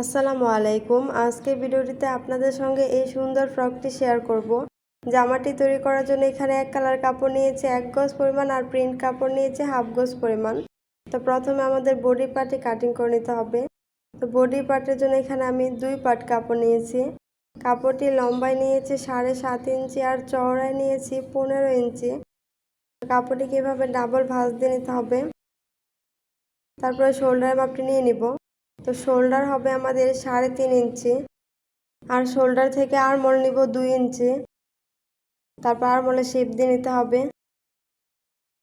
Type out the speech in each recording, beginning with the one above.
আসসালামু আলাইকুম। আজকে ভিডিওটিতে আপনাদের সঙ্গে এই সুন্দর ফ্রকটি শেয়ার করব। জামাটি তৈরি করার জন্য এখানে এক কালার কাপড় নিয়েছে, এক গজ পরিমাণ, আর প্রিন্ট কাপড় নিয়েছে হাফ গজ পরিমাণ। তো প্রথমে আমাদের বডি পার্টে কাটিং করে নিতে হবে। তো বডি পার্টের জন্য এখানে আমি দুই পার্ট কাপড় নিয়েছি। কাপড়টি লম্বায় নিয়েছি, সাড়ে সাত ইঞ্চি, আর চওড়ায় নিয়েছি পনেরো ইঞ্চি। কাপড়টিকে এভাবে ডাবল ভাঁজ দিয়ে নিতে হবে। তারপরে শোল্ডার মাপটি নিয়ে নিব। তো শোল্ডার হবে আমাদের সাড়ে তিন ইঞ্চি। আর শোল্ডার থেকে আর মল নিব দুই ইঞ্চি। তারপর আর মলে শেপ দিয়ে নিতে হবে।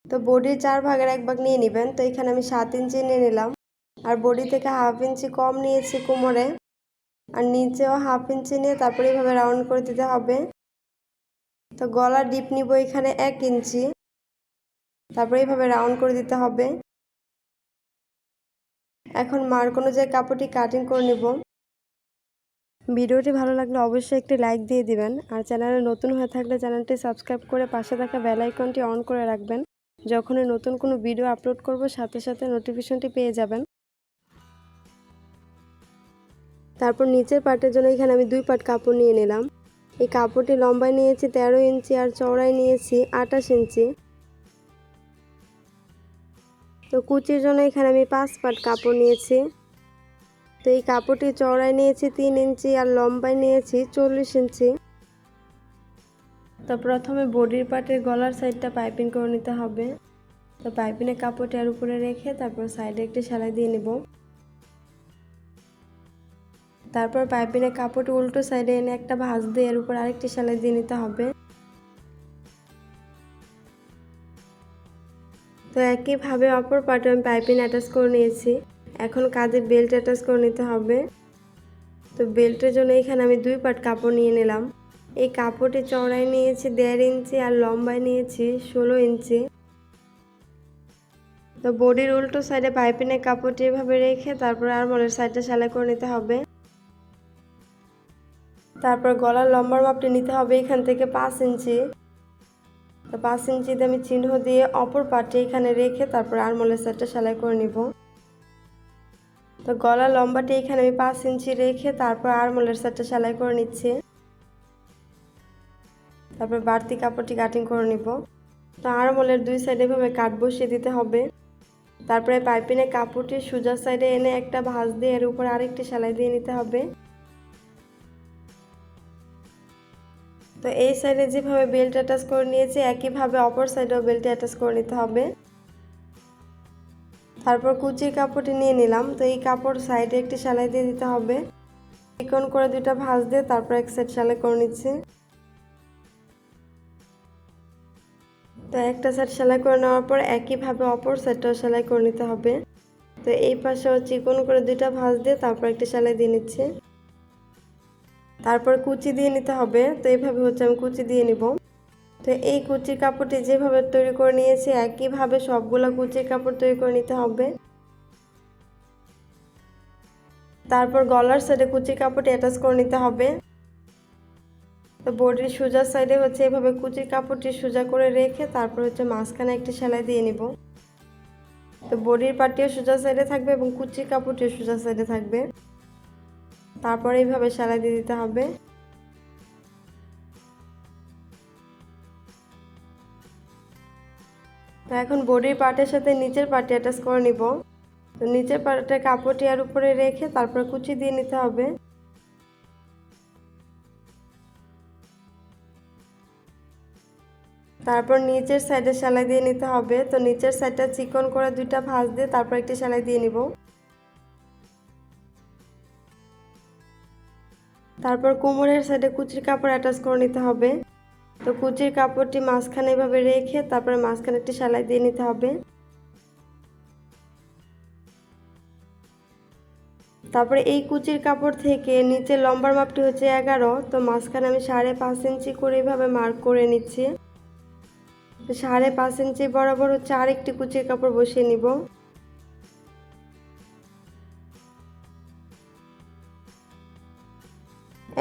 তো বডির চার ভাগের এক ভাগ নিয়ে নেবেন। তো এখানে আমি সাত ইঞ্চি নিয়ে নিলাম। আর বডি থেকে হাফ ইঞ্চি কম নিয়েছি কোমরে। আর নিচেও হাফ ইঞ্চি নিয়ে তারপরে এইভাবে রাউন্ড করে দিতে হবে। তো গলা ডিপ নিব এখানে এক ইঞ্চি। তারপরে এইভাবে রাউন্ড করে দিতে হবে। এখন মার্ক অনুযায়ী কাপড়টি কাটিং করে নেব। ভিডিওটি ভালো লাগলে অবশ্যই একটি লাইক দিয়ে দিবেন। আর চ্যানেলে নতুন হয়ে থাকলে চ্যানেলটি সাবস্ক্রাইব করে পাশে থাকা বেল আইকনটি অন করে রাখবেন। যখনই নতুন কোনো ভিডিও আপলোড করব, সাথে সাথে নোটিফিকেশনটি পেয়ে যাবেন। তারপর নিচের পার্টের জন্য এখানে আমি দুই পার্ট কাপড় নিয়ে নিলাম। এই কাপড়টি লম্বায় নিয়েছি, তেরো ইঞ্চি, আর চওড়ায় নিয়েছি আঠাশ ইঞ্চি। তো কুচির জন্য এখানে আমি পাঁচ পাট কাপড় নিয়েছি। তো এই কাপড়টি চওড়ায় নিয়েছি তিন ইঞ্চি আর লম্বায় নিয়েছি চল্লিশ ইঞ্চি। তো প্রথমে বডির পার্টের গলার সাইডটা পাইপিং করে নিতে হবে। তো পাইপিংয়ের কাপড়টি আর উপরে রেখে তারপর সাইডে একটি সেলাই দিয়ে নেব। তারপর পাইপিংয়ের কাপড়টি উল্টো সাইডে এনে একটা ভাঁজ দিয়ে এর উপর আরেকটি সেলাই দিয়ে নিতে হবে। তো একইভাবে অপর পার্টে আমি পাইপিং অ্যাটাচ করে নিয়েছি। এখন কাজে বেল্ট অ্যাটাচ করে নিতে হবে। তো বেল্টের জন্য এখানে আমি দুই পার্ট কাপড় নিয়ে নিলাম। এই কাপড়টি চওড়ায় নিয়েছি, দেড় ইঞ্চি আর লম্বায় নিয়েছি, ষোলো ইঞ্চি। তো বডির উল্টো সাইডে পাইপিনের কাপড়টি এভাবে রেখে তারপর আর মলের সাইডটা সেলাই করে নিতে হবে। তারপর গলার লম্বার মাপটি নিতে হবে এখান থেকে পাঁচ ইঞ্চি। তো পাঁচ ইঞ্চিতে আমি চিহ্ন দিয়ে অপর পাটে এখানে রেখে তারপর আরমোলের সেটটা সেলাই করে নিব। তো গলা লম্বাটি এখানে আমি পাঁচ ইঞ্চি রেখে তারপর আরমোলের সেটটা সেলাই করে নিচ্ছি। তারপর বাড়তি কাপড়টি কাটিং করে নিব। তো আরমোলের দুই সাইডে এভাবে কাট বসিয়ে দিতে হবে। তারপরে পাইপিনে কাপড়টি সোজা সাইডে এনে একটা ভাঁজ দিয়ে এর উপর আরেকটি সেলাই দিয়ে নিতে হবে। তো এই সাইডে যেভাবে বেল্ট অ্যাটাচ করে নিয়েছি, একইভাবে অপর সাইডেও বেল্ট অ্যাটাচ করে নিতে হবে। তারপর কুচির কাপড়টি নিয়ে নিলাম। তো এই কাপড় সাইডে একটি সেলাই দিয়ে দিতে হবে। চিকন করে দুইটা ভাঁজ দিয়ে তারপর এক সাইড সেলাই করে নিচ্ছি। তো একটা সাইড সেলাই করে নেওয়ার পর একইভাবে অপর সাইডটাও সেলাই করে নিতে হবে। তো এই পাশেও চিকন করে দুইটা ভাঁজ দিয়ে তারপর একটি সেলাই দিয়ে নিচ্ছি। তারপর কুচি দিয়ে নিতে হবে। তো এইভাবে হচ্ছে আমি কুচি দিয়ে নিব। তো এই কুচির কাপড়টি যেভাবে তৈরি করে নিয়েছি, একইভাবে সবগুলো কুচির কাপড় তৈরি করে নিতে হবে। তারপর গলার সাইডে কুচির কাপড়টি অ্যাটাচ করে নিতে হবে। তো বডির সোজা সাইডে হচ্ছে এভাবে কুচির কাপড়টি সোজা করে রেখে তারপর হচ্ছে মাঝখানে একটি সেলাই দিয়ে নিব। তো বডির পাটিও সোজা সাইডে থাকবে এবং কুচির কাপড়টিও সোজা সাইডে থাকবে। তারপরে এইভাবে সেলাই দিয়ে দিতে হবে। তো এখন বডির পার্টের সাথে নিচের পার্টি অ্যাটাচ করে নিব। তো নিচের পার্টের কাপড়টি আর উপরে রেখে তারপর কুচি দিয়ে নিতে হবে। তারপর নিচের সাইডে সেলাই দিয়ে নিতে হবে। তো নিচের সাইডটা চিকন করে দুইটা ভাঁজ দিয়ে তারপর একটি সেলাই দিয়ে নিব। তারপর কোমরের সাইডে কুচির কাপড় অ্যাটাচ করে নিতে হবে। তো কুচির কাপড়টি মাঝখানে এভাবে রেখে তারপরে মাঝখানে একটি সেলাই দিয়ে নিতে হবে। তারপরে এই কুচির কাপড় থেকে নিচে লম্বার মাপটি হচ্ছে এগারো, তো মাঝখানে আমি সাড়ে পাঁচ ইঞ্চি করে এইভাবে মার্ক করে নিচ্ছি। সাড়ে পাঁচ ইঞ্চি বরাবর হচ্ছে আরেকটি কুচির কাপড় বসিয়ে নিব।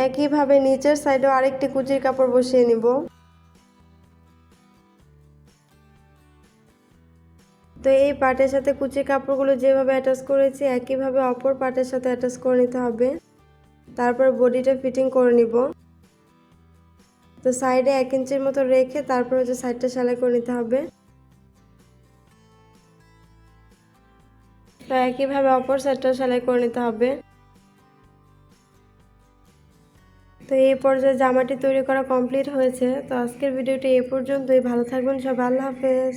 একইভাবে নিচের সাইডেও আরেকটি কুচির কাপড় বসিয়ে নিব। তো এই পার্টের সাথে কুচির কাপড়গুলো যেভাবে অ্যাটাচ করেছি, একইভাবে অপর পার্টের সাথে অ্যাটাচ করে নিতে হবে। তারপর বডিটা ফিটিং করে নিব। তো সাইডে এক ইঞ্চির মতো রেখে তারপর হচ্ছে সাইডটা সেলাই করে নিতে হবে। তো একইভাবে অপর সাইডটাও সেলাই করে নিতে হবে। তো এই পর্যায়ে জামাটি তৈরি করা কমপ্লিট হয়েছে। তো আজকের ভিডিওটি এ পর্যন্তই। ভালো থাকবেন সব আল্লাহ হাফেজ।